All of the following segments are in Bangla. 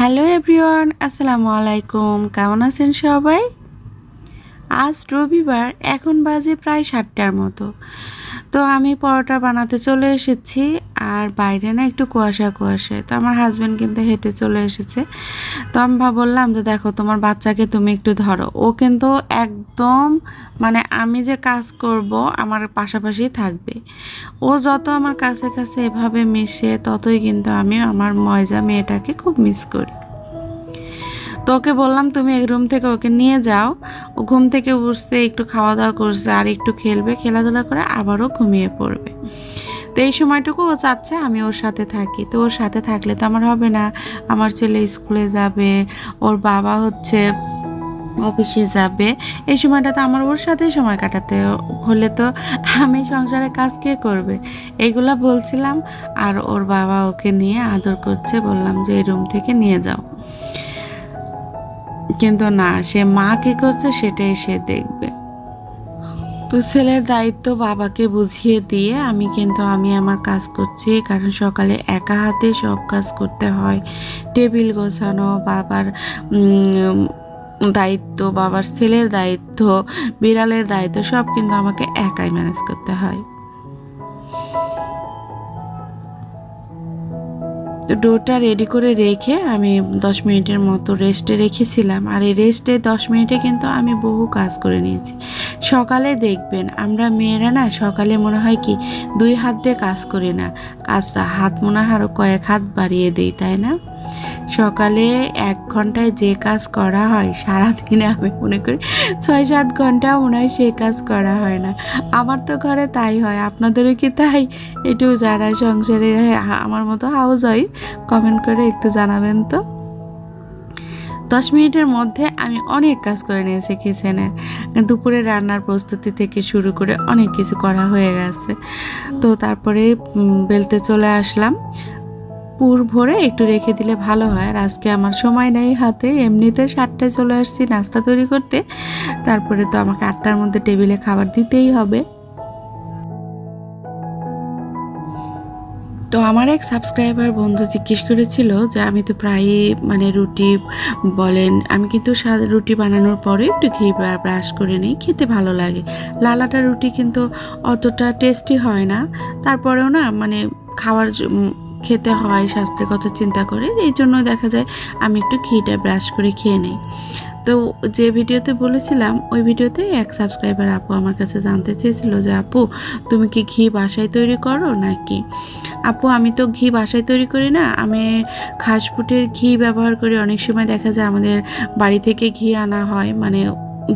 হ্যালো এভরিওয়ান, আসসালামু আলাইকুম। কেমন আছেন সবাই? আজ রবিবার, এখন বাজে প্রায় সাতটার মতো। তো আমি পরোটা বানাতে চলে এসেছি। আর বাইরে না একটু কুয়াশা কুয়াশা। তো আমার হাজব্যান্ড কিন্তু হেঁটে চলে এসেছে। তো আমি বললাম যে, দেখো, তোমার বাচ্চাকে তুমি একটু ধরো। ও কিন্তু একদম মানে আমি যে কাজ করব, আমার পাশাপাশি থাকবে। ও যত আমার কাছে কাছে এভাবে মিশে, ততই কিন্তু আমি আমার ময়জা মেয়েটাকে খুব মিস করি। তো ওকে বললাম, তুমি এক রুম থেকে ওকে নিয়ে যাও। ও ঘুম থেকে উঠছে, একটু খাওয়া দাওয়া করছে, আর একটু খেলবে, খেলাধুলা করে আবারও ঘুমিয়ে পড়বে। তো এই সময়টুকু ও চাচ্ছে আমি ওর সাথে থাকি। তো ওর সাথে থাকলে তো আমার হবে না। আমার ছেলে স্কুলে যাবে, ওর বাবা হচ্ছে অফিসে যাবে। এই সময়টা তো আমার ওর সাথেই সময় কাটাতে হলে তো আমি সংসারে কাজ কে করবে? এইগুলা বলছিলাম আর ওর বাবা ওকে নিয়ে আদর করছে, বললাম যে এই রুম থেকে নিয়ে যাও। কিন্তু না, সে মা কি করছে সেটাই সে দেখবে। তো ছেলের দায়িত্ব বাবাকে বুঝিয়ে দিয়ে আমি কিন্তু, আমি আমার কাজ করছি, কারণ সকালে একা হাতে সব কাজ করতে হয়। টেবিল গোছানো, বাবার দায়িত্ব, বাবার ছেলের দায়িত্ব, বিড়ালের দায়িত্ব, সব কিন্তু আমাকে একাই ম্যানেজ করতে হয়। তো ডোটা রেডি করে রেখে আমি দশ মিনিটের মতো রেস্টে রেখেছিলাম। আর এই রেস্টে দশ মিনিটে কিন্তু আমি বহু কাজ করে নিয়েছি। সকালে দেখবেন, আমরা মেয়েরা না সকালে মনে হয় কি দুই হাত দিয়ে কাজ করি না। কাজটা হাত মনে হয় আরও কয়েক হাত বাড়িয়ে দিই, তাই না? সকালে এক ঘন্টায় যে কাজ করা হয়, সারাদিনে আমি মনে করি ছয় সাত ঘণ্টা মনে হয় সে কাজ করা হয় না। আমার তো ঘরে তাই হয়, আপনাদেরও কি তাই? একটু যারা সংসারে আমার মতো হাউস হয় কমেন্ট করে একটু জানাবেন তো। দশ মিনিটের মধ্যে আমি অনেক কাজ করে নিয়েছি কিচেনের দুপুরে রান্নার প্রস্তুতি থেকে শুরু করে অনেক কিছু করা হয়ে গেছে। তো তারপরে বেলতে চলে আসলাম। পুর ভরে একটু রেখে দিলে ভালো হয়। আর আজকে আমার সময় নেই হাতে। এমনিতে সাতটায় চলে আসছি নাস্তা তৈরি করতে। তারপরে তো আমাকে আটটার মধ্যে টেবিলে খাবার দিতেই হবে। তো আমার এক সাবস্ক্রাইবার বন্ধু জিজ্ঞেস করেছিল যে, আমি তো প্রায়ই মানে রুটি বলেন, আমি কিন্তু রুটি বানানোর পরে একটু ঘি ব্রাশ করে নিই, খেতে ভালো লাগে। লালাটা রুটি কিন্তু অতটা টেস্টি হয় না। তারপরেও না মানে খাওয়ার খেতে হয় স্বাস্থ্যের কথা চিন্তা করে, এই জন্য দেখা যায় আমি একটু ঘিটা ব্রাশ করে খেয়ে নিই। তো যে ভিডিওতে বলেছিলাম, ওই ভিডিওতে এক সাবস্ক্রাইবার আপু আমার কাছে জানতে চেয়েছিল যে, আপু, তুমি কি ঘি বাসায় তৈরি করো নাকি? আপু, আমি তো ঘি বাসায় তৈরি করি না, আমি খাসফুটের ঘি ব্যবহার করি। অনেক সময় দেখা যায় আমাদের বাড়ি থেকে ঘি আনা হয় মানে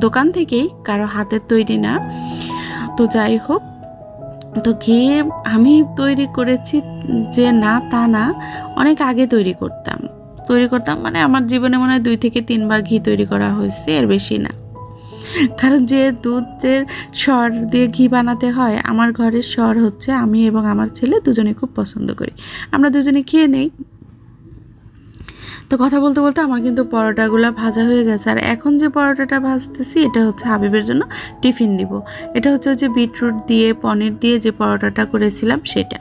দোকান থেকেই, কারও হাতের তৈরি না। তো যাই হোক তো ঘি আমি তৈরি করেছি যে না তা না, অনেক আগে তৈরি করতাম। তৈরি করতাম মানে আমার জীবনে মনে হয় দুই থেকে তিনবার ঘি তৈরি করা হয়েছে, এর বেশি না। কারণ যে দুধের স্বর দিয়ে ঘি বানাতে হয়, আমার ঘরের স্বর হচ্ছে আমি এবং আমার ছেলে দুজনে খুব পছন্দ করি। আমরা দুজনে খেয়ে নেই তো কথা বলতে বলতে আমার কিন্তু পরোটাগুলো ভাজা হয়ে গেছে। আর এখন যে পরোটাটা ভাজতেছি, এটা হচ্ছে হাবিবের জন্য টিফিন দিব। এটা হচ্ছে যে বিটরুট দিয়ে, পনির দিয়ে যে পরোটাটা করেছিলাম সেটা।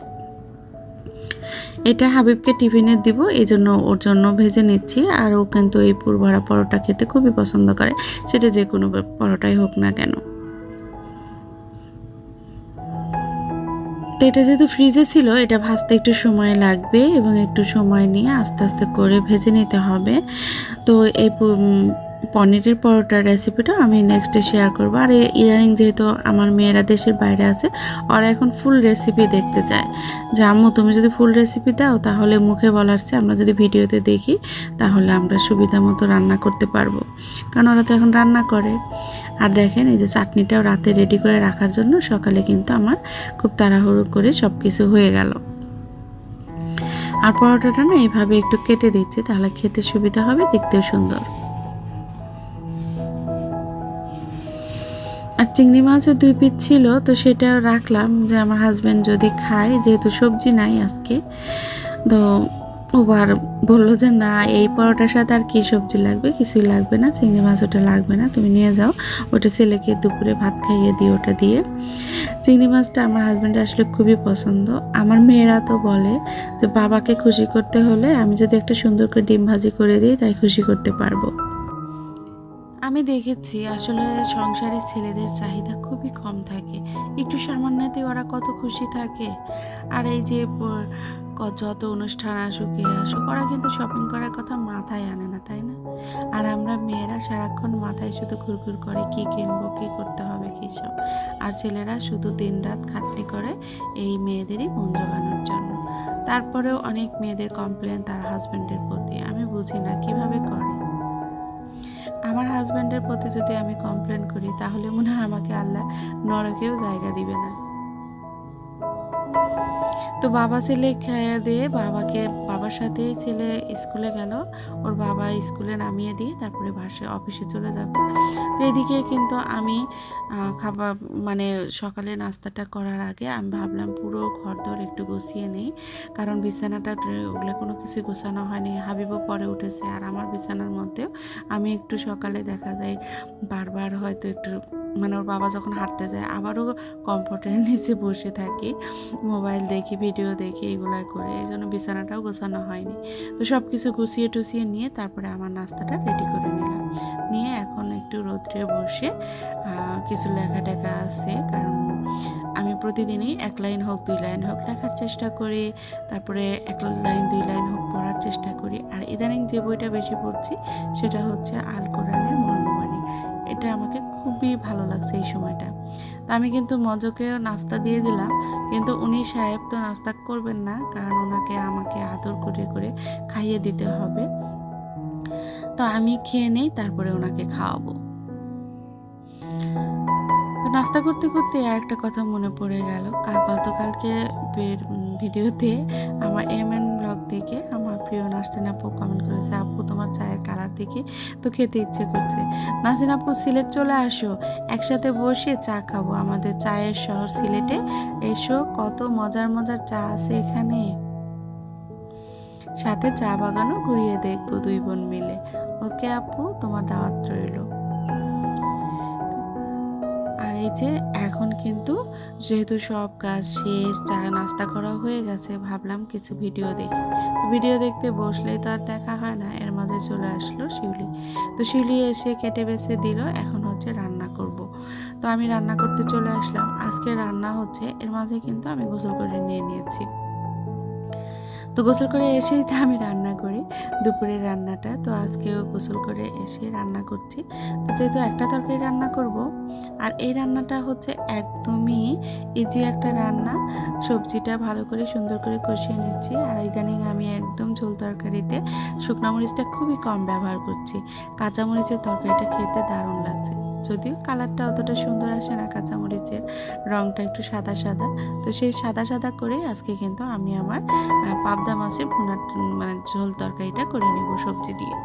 এটা হাবিবকে টিফিনে দিব এই জন্য ওর জন্য ভেজে নিচ্ছি। আর ও কিন্তু এই পুরভরা পরোটা খেতে খুবই পছন্দ করে। সেটা যে কোনো পরোটাই হোক না কেন। তো এটা যেহেতু ফ্রিজে ছিল, এটা ভাজতে একটু সময় লাগবে এবং একটু সময় নিয়ে আস্তে আস্তে করে ভেজে নিতে হবে। তো এই পনিরের পরোটার রেসিপিটা আমি নেক্সটে শেয়ার করব। আর ইদানিং যেহেতু আমার মেয়েরা দেশের বাইরে আছে, ওরা এখন ফুল রেসিপি দেখতে চায়। যে আম্মু, তুমি যদি ফুল রেসিপি দাও, তাহলে মুখে বলার চেয়ে আমরা যদি ভিডিওতে দেখি, তাহলে আমরা সুবিধা মতো রান্না করতে পারব। কারণ ওরা তো এখন রান্না করে। আর দেখেন, এই যে চাটনিটাও রাতে রেডি করে রাখার জন্য সকালে কিন্তু আমার খুব তাড়াহুড়ো করে সব কিছু হয়ে গেল। আর পরোটাটা না এভাবে একটু কেটে দিচ্ছি, তাহলে খেতে সুবিধা হবে, দেখতেও সুন্দর। চিংড়ি মাছের দুই পিস ছিল, তো সেটা রাখলাম যে আমার হাজব্যান্ড যদি খায়, যেহেতু সবজি নাই আজকে, তো ওবার বলল যে, না, এই পরোটার সাথে আর কী সবজি লাগবে? কিছুই লাগবে না, চিংড়ি মাছ ওটা লাগবে না, তুমি নিয়ে যাও। ওটা ছেলেকে দুপুরে ভাত খাইয়ে দিও ওটা দিয়ে। চিংড়ি মাছটা আমার হাজব্যান্ডের আসলে খুবই পছন্দ। আমার মেয়েরা তো বলে যে, বাবাকে খুশি করতে হলে আমি যদি একটা সুন্দর করে ডিম ভাজি করে দিই, তাই খুশি করতে পারব। আমি দেখেছি আসলে সংসারের ছেলেদের চাহিদা খুবই কম থাকে। একটু সামান্যতে ওরা কত খুশি থাকে। আর এই যে যত অনুষ্ঠান আসুক, এ আসুক, ওরা কিন্তু শপিং করার কথা মাথায় আনে না, তাই না? আর আমরা মেয়েরা সারাক্ষণ মাথায় শুধু ঘুরঘুর করে কি কিনবো, কি করতে হবে, কি সব। আর ছেলেরা শুধু দিনরাত খাটনি করে এই মেয়েদেরই মন জোগানোর জন্য। তারপরেও অনেক মেয়েদের কমপ্লেন তার হাজব্যান্ডের প্রতি। আমি বুঝি না কীভাবে করে। আমার হাজব্যান্ডের প্রতি যদি আমি কমপ্লেন করি, তাহলে মনে হয় আমাকে আল্লাহ নরকেও জায়গা দিবে না। তো বাবা ছেলে খেয়ে দিয়ে বাবাকে, বাবার সাথে ছেলে স্কুলে গেল। ওর বাবা স্কুলে নামিয়ে দিয়ে তারপরে বাসে, অফিসে চলে যাবে। তো এদিকে কিন্তু আমি খাবার মানে সকালে নাস্তাটা করার আগে আমি ভাবলাম পুরো ঘর একটু গুছিয়ে নেই। কারণ বিছানাটা ওগুলো কোনো কিছু গোছানো হয়নি। হাবিবও পরে উঠেছে। আর আমার বিছানার মধ্যেও আমি একটু সকালে দেখা যায় বারবার হয়তো একটু মানে ওর বাবা যখন হাঁটতে যায়, আবারও কমফোর্টের নিচে বসে থাকি মোবাইল দেখি ভিডিও দেখি, এগুলো করে। এই জন্য বিছানাটাও গোছানো হয়নি। তো সব কিছু গুছিয়ে টুছিয়ে নিয়ে তারপরে আমার নাস্তাটা রেডি করে নিলাম। নিয়ে এখন একটু রোদ্রে বসে কিছু লেখা টেখা আছে। কারণ আমি প্রতিদিনই এক লাইন হোক, দুই লাইন হোক লেখার চেষ্টা করি। তারপরে এক লাইন, দুই লাইন হোক পড়ার চেষ্টা করি। আর ইদানিং যে বইটা বেশি পড়ছি, সেটা হচ্ছে আল কোরআনের মর্মবাণী। এটা আমাকে খুবই ভালো লাগছে এই সময়টা। তো আমি কিন্তু মজকেও নাস্তা দিয়ে দিলাম, কিন্তু উনি সাহেব তো নাস্তা করবেন না, কারণ ওনাকে আমাকে আদর করে করে খাইয়ে দিতে হবে। তো আমি খেয়ে নেই, তারপরে ওনাকে খাওয়াবো। নাস্তা করতে করতে আর একটা কথা মনে পড়ে গেল। গতকালকে ভিডিওতে আমার এম এন ব্লগ থেকে আমার প্রিয় নার্সিন আপু কমেন্ট করেছে, আপু, তোমার চায়ের কালার দেখে তো খেতে ইচ্ছে করছে। নার্সিন আপু, সিলেট চলে আসো, একসাথে বসে চা খাব। আমাদের চায়ের শহর সিলেটে। এসো, কত মজার মজার চা আছে এখানে। সাথে চা বাগানও ঘুরিয়ে দেখব দুই বোন মিলে। ওকে আপু, তোমার দাওয়াত রইল। এই যে এখন কিন্তু যেহেতু সব কাজ শেষ, চা নাস্তা করা হয়ে গেছে, ভাবলাম কিছু ভিডিও দেখি। ভিডিও দেখতে বসলেই তো আর দেখা হয় না, এর মাঝে চলে আসলো শিউলি। তো শিউলি এসে কেটে বেছে দিল, এখন হচ্ছে রান্না করব। তো আমি রান্না করতে চলে আসলাম। আজকে রান্না হচ্ছে, এর মাঝে কিন্তু আমি গোসল করে নিয়ে নিয়েছি। তো গোসল করে এসেই তো আমি রান্না করি, দুপুরের রান্নাটা। তো আজকেও গোসল করে এসে রান্না করছি। তো যেহেতু একটা তরকারি রান্না করব, আর এই রান্নাটা হচ্ছে একদমই ইজি একটা রান্না। সবজিটা ভালো করে সুন্দর করে কষিয়ে নিচ্ছি, আর ইদানিং আমি একদম ঝোল তরকারিতে শুকনো মরিচটা খুবই কম ব্যবহার করছি। কাঁচা মরিচের তরকারিটা খেতে দারুণ লাগছে। যদিও কালারটা অতটা সুন্দর আসে না, কাঁচামরিচের রঙটা একটু সাদা সাদা। তো সেই সাদা সাদা করে আজকে কিন্তু আমি আমার পাবদা মাছের ভুনা মানে ঝোল তরকারিটা করে নেব সবজি দিয়ে।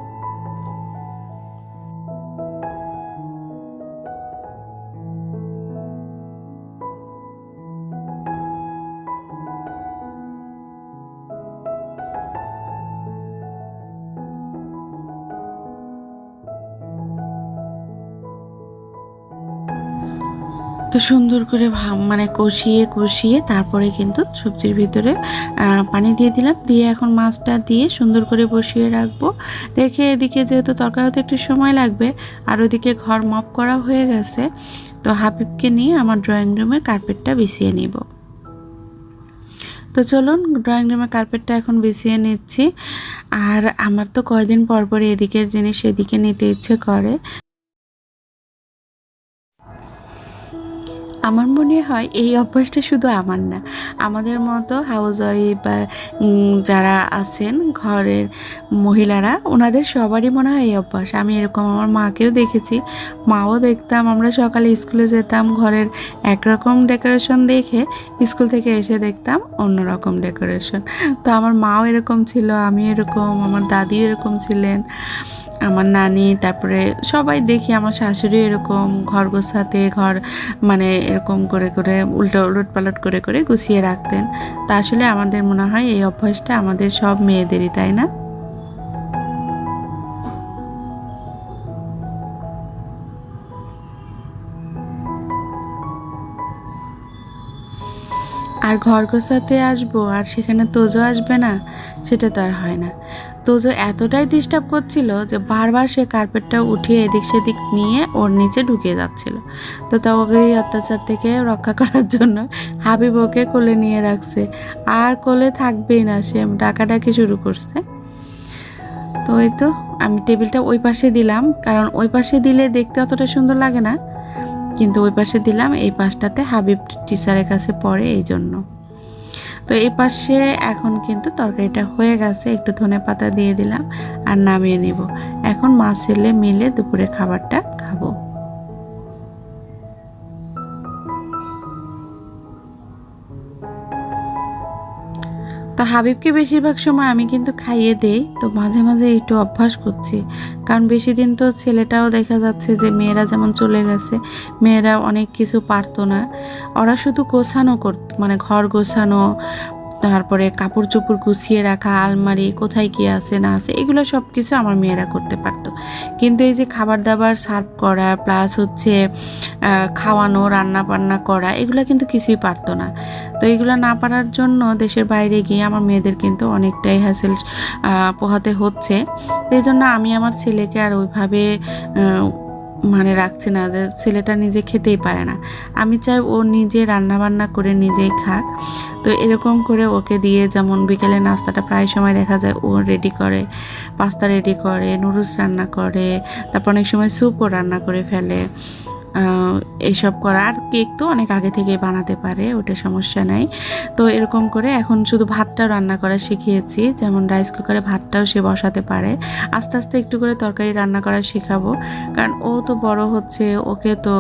তো সুন্দর করে মানে কষিয়ে কষিয়ে তারপরে কিন্তু সবজির ভিতরে পানি দিয়ে দিলাম। দিয়ে এখন মাছটা দিয়ে সুন্দর করে বসিয়ে রাখব। রেখে এদিকে যেহেতু তরকারি হতে একটু সময় লাগবে, আর ওদিকে ঘর মপ করা হয়ে গেছে, তো হাবিবকে নিয়ে আমার ড্রয়িং রুমের কার্পেটটা বিছিয়ে নিব। তো চলুন ড্রয়িং রুমের কার্পেটটা এখন বিছিয়ে নিচ্ছি। আর আমার তো কয়দিন পর পর এদিকের জিনিস এদিকে নিতে ইচ্ছে করে। আমার মনে হয় এই অভ্যাসটা শুধু আমার না। আমাদের মতো হাউস ওয়াইফ বা যারা আছেন ঘরের মহিলারা, ওনাদের সবারই মনে হয় এই অভ্যাস। আমি এরকম আমার মাকেও দেখেছি, মাও দেখতাম, আমরা সকালে স্কুলে যেতাম, ঘরের একরকম ডেকোরেশন দেখে স্কুল থেকে এসে দেখতাম অন্যরকম ডেকোরেশন তো আমার মাও এরকম ছিল আমি এরকম, আমার দাদিও এরকম ছিলেন। আমার নানি, তারপরে সবাই দেখি আমার শাশুড়ি এরকম ঘর গোছাতে ঘর মানে এরকম করে করে উল্টো উলট পালট করে করে গুছিয়ে রাখতেন। তা আসলে আমাদের মনে হয় এই অভ্যাসটা আমাদের সব মেয়েদেরই, তাই না? আর ঘর গোছাতে আসব আর সেখানে তোজো আসবে না, সেটা তো আর হয় না। তোজো এতটাই ডিস্টার্ব করছিল যে বারবার সে কার্পেটটা উঠিয়ে এদিক সেদিক নিয়ে ওর নিচে ঢুকিয়ে যাচ্ছিল। তো তা ওকে এই অত্যাচার থেকে রক্ষা করার জন্য হাবিব ওকে কোলে নিয়ে রাখছে। আর কোলে থাকবেই না, সে ডাকাডাকি শুরু করছে। তো এই তো আমি টেবিলটা ওই পাশে দিলাম, কারণ ওই পাশে দিলে দেখতে অতটা সুন্দর লাগে না। কিন্তু ওই পাশে দিলাম, এই পাশটাতে হাবিব টিচারের কাছে পড়ে এই জন্য। তো এই পাশে এখন কিন্তু তরকারিটা হয়ে গেছে, একটু ধনে পাতা দিয়ে দিলাম আর নামিয়ে নিব। এখন মাছ ছেলে মিলে দুপুরে খাবারটা তো হাবিবকে বেশিরভাগ সময় আমি কিন্তু খাইয়ে দেই, তো মাঝে মাঝে একটু অভ্যাস করছি। কারণ বেশি দিন তো ছেলেটাও দেখা যাচ্ছে যে মেয়েরা যেমন চলে গেছে, মেয়েরা অনেক কিছু পারতো না। ওরা শুধু গোছানো করত মানে ঘর গোছানো তারপরে কাপড় চোপড় গুছিয়ে রাখা, আলমারি কোথায় কি আছে, না আছে, এগুলো সব কিছু আমার মেয়েরা করতে পারতো। কিন্তু এই যে খাবার দাবার সার্ভ করা প্লাস হচ্ছে খাওয়ানো রান্না বান্না করা, এগুলো কিন্তু কিছুই পারতো না। তো এগুলো না পারার জন্য দেশের বাইরে গিয়ে আমার মেয়েদের কিন্তু অনেকটাই হ্যাসেল পোহাতে হচ্ছে। এই জন্য আমি আমার ছেলেকে আর ওইভাবে মানে রাখছে না যে ছেলেটা নিজে খেতেই পারে না। আমি চাই ও নিজে রান্না বান্না করে নিজেই খাক। তো এরকম করে ওকে দিয়ে যেমন বিকেলে নাস্তাটা প্রায় সময় দেখা যায়, ও রেডি করে পাস্তা রেডি করে নুডলস রান্না করে, তারপর অনেক সময় স্যুপও রান্না করে ফেলে। এইসব করা। আর কেক তো অনেক আগে থেকেই বানাতে পারে, ওটা সমস্যা নাই। তো এরকম করে এখন শুধু ভাতটাও রান্না করা শিখিয়েছি। যেমন রাইস কুকারে ভাতটাও সে বসাতে পারে। আস্তে আস্তে একটু করে তরকারি রান্না করা শেখাবো। কারণ ও তো বড় হচ্ছে, ওকে তো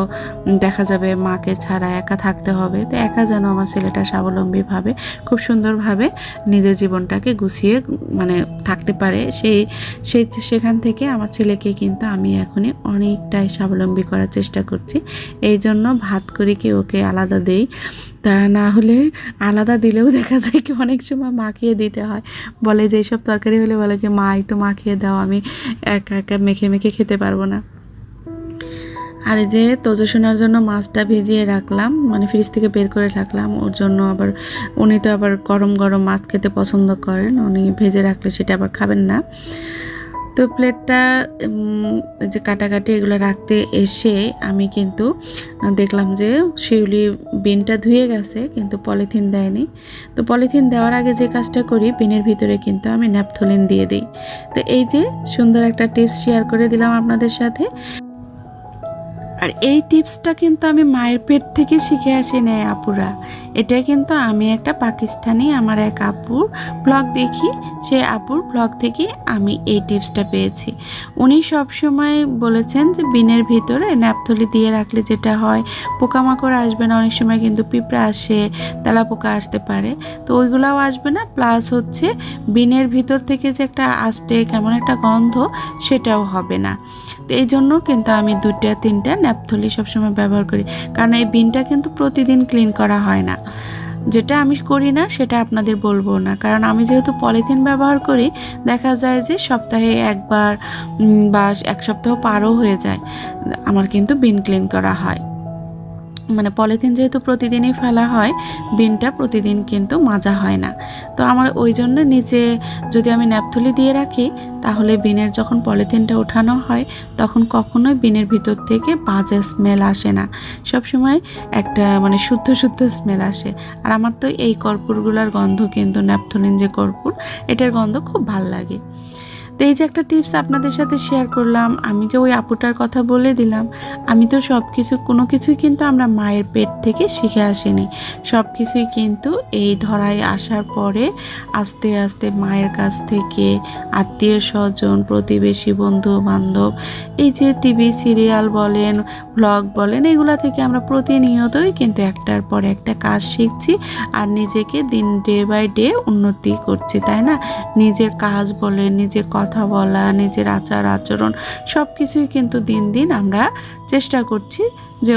দেখা যাবে মাকে ছাড়া একা থাকতে হবে। তো একা যেন আমার ছেলেটা স্বাবলম্বীভাবে খুব সুন্দরভাবে নিজের জীবনটাকে গুছিয়ে মানে থাকতে পারে। সেই সেই, সেখান থেকে আমার ছেলেকে কিন্তু আমি এখনই অনেকটাই স্বাবলম্বী করার চেষ্টা করছি। এই জন্য ভাত করে কি ওকে আলাদা দেই। তা না হলে আলাদা দিলেও দেখা যায় কি অনেক সময় মাখিয়ে দিতে হয়। বলে যে এইসব তরকারি হলে বলে কি মা, একটু মাখিয়ে দাও, আমি একা একা মেখে মেখে খেতে পারব না। আর যে তোজো শোনার জন্য মাছটা ভিজিয়ে রাখলাম মানে ফ্রিজ থেকে বের করে রাখলাম। ওর জন্য আবার উনি তো আবার গরম গরম মাছ খেতে পছন্দ করেন। উনি ভেজে রাখলে সেটা আবার খাবেন না। তো প্লেটটা যে কাটাকাটি এগুলো রাখতে এসে আমি কিন্তু দেখলাম যে শিউলি বিনটা ধুয়ে গেছে, কিন্তু পলিথিন দেয়নি। তো পলিথিন দেওয়ার আগে যে কাজটা করি, বিনের ভিতরে কিন্তু আমি ন্যাপথলিন দিয়ে দিই। তো এই যে সুন্দর একটা টিপস শেয়ার করে দিলাম আপনাদের সাথে। আর এই টিপসটা কিন্তু আমি মায়ের পেট থেকে শিখে আসি নেয় আপুরা। এটা কিন্তু আমি একটা পাকিস্তানি আমার এক আপুর ব্লগ দেখি। সে আপুর ব্লগ থেকে আমি এই টিপসটা পেয়েছি। উনি সব সময় বলেছেন যে বিনের ভিতরে ন্যাপথলি দিয়ে রাখলে যেটা হয়, পোকামাকড় আসবে না, অনেক সময় কিন্তু পিঁপড়া আসে, তেলা পোকা আসতে পারে। তো ওইগুলাও আসবে না প্লাস হচ্ছে বিনের ভিতর থেকে যে একটা আসতে কেমন একটা গন্ধ, সেটাও হবে না। তো এই জন্য কিন্তু আমি দুটা তিনটা ন্যাপথলি সবসময় ব্যবহার করি। কারণ এই বিনটা কিন্তু প্রতিদিন ক্লিন করা হয় না। যেটা আমি করি না, সেটা আপনাদের বলব না। কারণ আমি যেহেতু পলিথিন ব্যবহার করি, দেখা যায় যে সপ্তাহে একবার বা এক সপ্তাহ পারও হয়ে যায়। আমার কিন্তু বিন ক্লিন করা হয়। মানে পলিথিন যেহেতু প্রতিদিনই ফেলা হয়, বিনটা প্রতিদিন কিন্তু মাজা হয় না। তো আমার ওই জন্য নিচে যদি আমি ন্যাপথলি দিয়ে রাখি, তাহলে বিনের যখন পলিথিনটা ওঠানো হয়, তখন কখনোই বিনের ভিতর থেকে বাজে স্মেল আসে না। সব সময় একটা মানে শুদ্ধ শুদ্ধ স্মেল আসে। আর আমার তো এই কর্পূরগুলোর গন্ধ কিন্তু ন্যাপথলিন যে কর্পূর, এটার গন্ধ খুব ভালো লাগে। তো এই যে একটা টিপস আপনাদের সাথে শেয়ার করলাম, আমি যে ওই আপুটার কথা বলে দিলাম, আমি তো সব কিছু কোনো কিছুই কিন্তু আমরা মায়ের পেট থেকে শিখে আসিনি। সব কিছুই কিন্তু এই ধরায় আসার পরে আস্তে আস্তে মায়ের কাছ থেকে আত্মীয় স্বজন, প্রতিবেশী বন্ধু বান্ধব এই যে টিভি সিরিয়াল বলেন ব্লগ বলেন, এগুলা থেকে আমরা প্রতিনিয়তই কিন্তু একটার পর একটা কাজ শিখছি আর নিজেকে দিন ডে বাই ডে উন্নতি করছি, তাই না? নিজের কাজ বলেন, নিজের কথা বলা, নিজের আচার, আচরণ সব কিছুই কিন্তু দিন দিন আমরা চেষ্টা করছি যে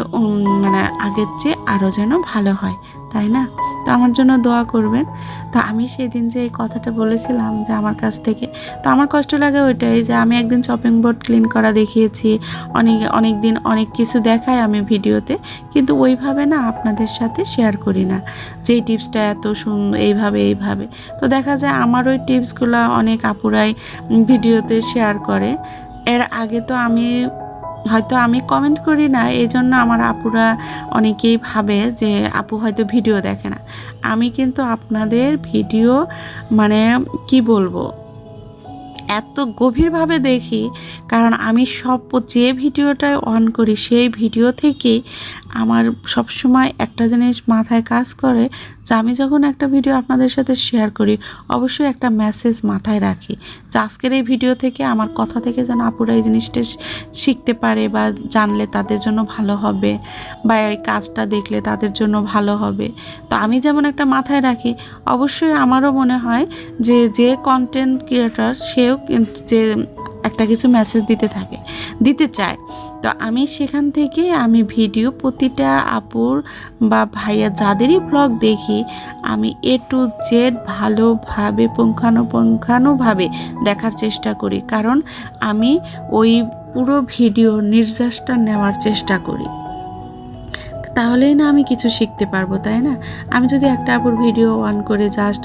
মানে আগের চেয়ে আরও যেন ভালো হয়। তাই না? তো আমার জন্য দোয়া করবেন। তো আমি সেদিন যে এই কথাটা বলেছিলাম যে আমার কাছ থেকে, তো আমার কষ্ট লাগে ওইটাই যে আমি একদিন শপিং বোর্ড ক্লিন করা দেখিয়েছি, অনেক অনেক দিন অনেক কিছু দেখাই আমি ভিডিওতে, কিন্তু ওইভাবে না আপনাদের সাথে শেয়ার করি না। যে টিপসটা এত সুন্দর এইভাবে এইভাবে। তো দেখা যায় আমার ওই টিপসগুলো অনেক আপুরাই ভিডিওতে শেয়ার করে। এর আগে তো আমি হয়তো আমি কমেন্ট করি না এই জন্য আমার আপুরা অনেকেই ভাবে যে আপু হয়তো ভিডিও দেখে না। আমি কিন্তু আপনাদের ভিডিও মানে কি বলব, এত গভীরভাবে দেখি, কারণ আমি সব যে ভিডিওটাই অন করি, সেই ভিডিও থেকেই আমার সবসময় একটা জিনিস মাথায় কাজ করে যে আমি যখন একটা ভিডিও আপনাদের সাথে শেয়ার করি, অবশ্যই একটা মেসেজ মাথায় রাখি যে আজকের এই ভিডিও থেকে আমার কথা থেকে যেন আপুরা এই জিনিসটা শিখতে পারে বা জানলে তাদের জন্য ভালো হবে বা এই কাজটা দেখলে তাদের জন্য ভালো হবে। তো আমি যেমন একটা মাথায় রাখি, অবশ্যই আমারও মনে হয় যে যে কন্টেন্ট ক্রিয়েটর সেও যে একটা কিছু মেসেজ দিতে থাকে, দিতে চায়। তো আমি সেখান থেকে আমি ভিডিও প্রতিটা আপুর বা ভাইয়া যাদেরই ব্লগ দেখি, আমি এ টু জেড ভালোভাবে, পুঙ্খানুপুঙ্খানুভাবে দেখার চেষ্টা করি। কারণ আমি ওই পুরো ভিডিও নির্যাসটা নেওয়ার চেষ্টা করি। তাহলেই না আমি কিছু শিখতে পারব, তাই না? আমি যদি একটা আপুর ভিডিও অন করে জাস্ট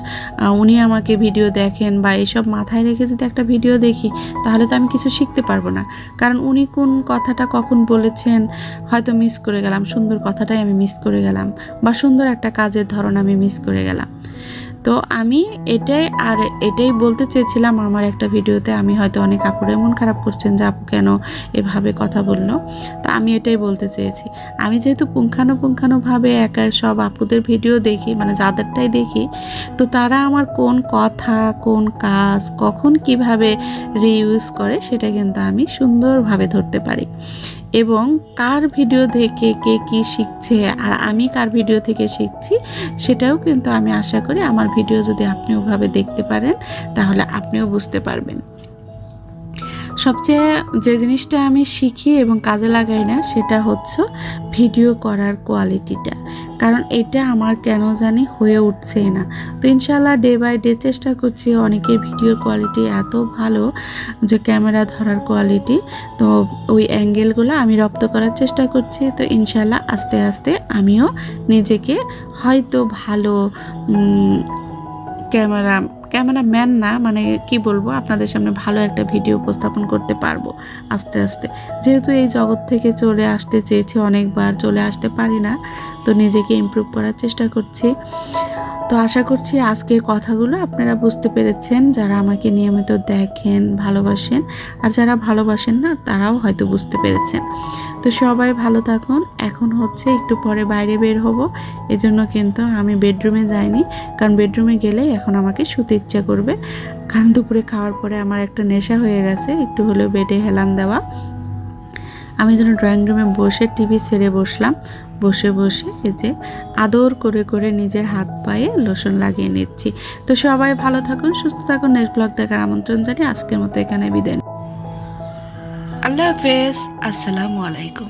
উনি আমাকে ভিডিও দেখেন বা এইসব মাথায় রেখে যদি একটা ভিডিও দেখি, তাহলে তো আমি কিছু শিখতে পারব না। কারণ উনি কোন কথাটা কখন বলেছেন, হয়তো মিস করে গেলাম, সুন্দর কথাটাই আমি মিস করে গেলাম বা সুন্দর একটা কাজের ধরন আমি মিস করে গেলাম। তো আমি এটাই আর এটাই বলতে চেয়েছিলাম আমার একটা ভিডিওতে, আমি হয়তো অনেক আপুরে মন খারাপ করছেন যে আপু কেন এভাবে কথা বলল। তো আমি এটাই বলতে চেয়েছি। আমি যেহেতু পুঙ্খানুপুঙ্খানুভাবে একা সব আপুদের ভিডিও দেখি মানে যাদেরটাই দেখি, তো তারা আমার কোন কথা, কোন কাজ, কখন কীভাবে রিইউজ করে, সেটা কিন্তু আমি সুন্দরভাবে ধরতে পারি। এবং কার ভিডিও থেকে কে কি শিখছে আর আমি কার ভিডিও থেকে শিখছি সেটাও কিন্তু আমি আশা করি আমার ভিডিও যদি আপনি ওভাবে দেখতে পারেন, তাহলে আপনিও বুঝতে পারবেন। সবচেয়ে যে জিনিসটা আমি শিখি এবং কাজে লাগাই না, সেটা হচ্ছে ভিডিও করার কোয়ালিটিটা। কারণ এটা আমার কেন জানি হয়ে উঠছেই না। তো ইনশাল্লাহ ডে বাই ডে চেষ্টা করছি অনেকের ভিডিও কোয়ালিটি এত ভালো যে ক্যামেরা ধরার কোয়ালিটি তো ওই অ্যাঙ্গেলগুলো আমি রপ্ত করার চেষ্টা করছি। তো ইনশাল্লাহ আস্তে আস্তে আমিও নিজেকে হয়তো ভালো ক্যামেরা ক্যামেরা ম্যান না মানে কি বলব, আপনাদের সামনে ভালো একটা ভিডিও উপস্থাপন করতে পারব আস্তে আস্তে। যেহেতু এই জগৎ থেকে চলে আসতে চেয়েছি অনেকবার, চলে আসতে পারি না। তো নিজেকে ইমপ্রুভ করার চেষ্টা করছি। তো আশা করছি আজকের কথাগুলো আপনারা বুঝতে পেরেছেন, যারা আমাকে নিয়মিত দেখেন, ভালোবাসেন, আর যারা ভালোবাসেন না, তারাও হয়তো বুঝতে পেরেছেন। তো সবাই ভালো থাকুন। এখন হচ্ছে একটু পরে বাইরে বের হব। এজন্য কিন্তু আমি বেডরুমে যাইনি, কারণ বেডরুমে গেলেই এখন আমাকে শুতে ইচ্ছা করবে। কারণ দুপুরে খাওয়ার পরে আমার একটা নেশা হয়ে গেছে, একটু হলেও বেডে হেলান দেওয়া। আমি যেন ড্রয়িং রুমে বসে টিভি ছেড়ে বসলাম। বসে বসে এই যে আদর করে করে নিজের হাত পায়ে লোশন লাগিয়ে নিচ্ছি। তো সবাই ভালো থাকুন, সুস্থ থাকুন। নেক্সট ব্লগ দেখার আমন্ত্রণ জানিয়ে আজকের মতো এখানে বিদায় আল্লাহ হাফেজ। আসসালামু আলাইকুম।